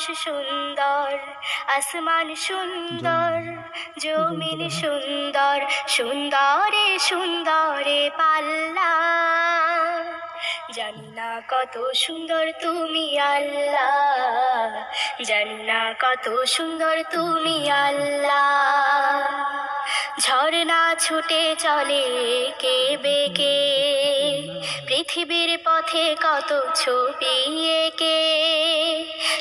মানুষ সুন্দর আসমান সুন্দর জমিন সুন্দর সুন্দরে সুন্দরে পাল্লা। জানি না কত সুন্দর তুমি আল্লাহ। জানি না কত সুন্দর তুমি আল্লাহ। ঝর্ণা ছুটে চলে কে বেকে পৃথিবীর পথে কত ছবি এঁকে?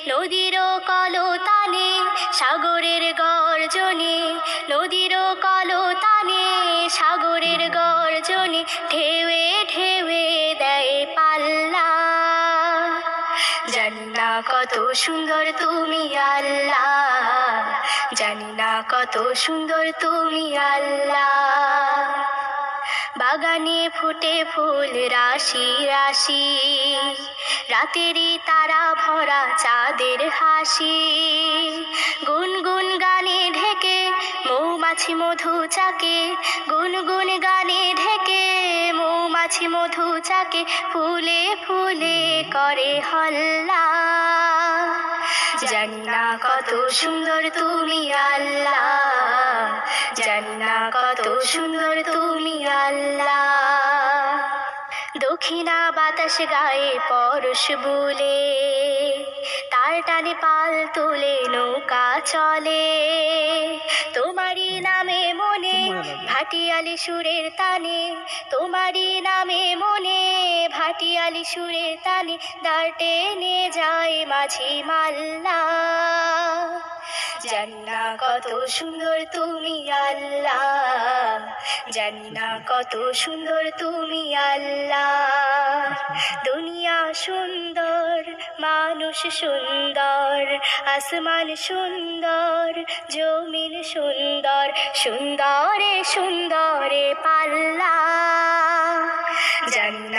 নদীর কলতানে সাগরের গর্জনে। নদীর কলতানে সাগরের গর্জনে ঢেউে ঢেউে কত সুন্দর তুমি আল্লাহ। জানি না কত সুন্দর তুমি আল্লাহ। বাগানে ফুটে ফুল, রাশি রাশি। রাতেরই তারা ভরা চাঁদের হাসি। গুনগুন গানে ঢেকে, মৌমাছি মধু চাকে। গুনগুন গানে ঢেকে, মৌমাছি মধু চাকে। ফুলে ফুলে করে হল্লা। জানি না কত সুন্দর তুমি আল্লাহ। জানি না কত সুন্দর তুমি আল্লাহ। দক্ষিণা বাতাস গায়ে পরশ বলে তার টানে পাল তুলে নৌকা চলে। তোমারই নামে মনে ভাটিয়ালি সুরের তানে তোমারই নামে মনে ভাটিয়ালি সুরের তানে দাঁড় টেনে যায় মাঝে মাল্লা। জানি না কত সুন্দর তুমি আল্লাহ জানি না কত সুন্দর তুমি আল্লাহ দুনিয়া সুন্দর, মানুষ সুন্দর, আসমান সুন্দর, জমিন সুন্দর, সুন্দরে সুন্দরে পাল্লা।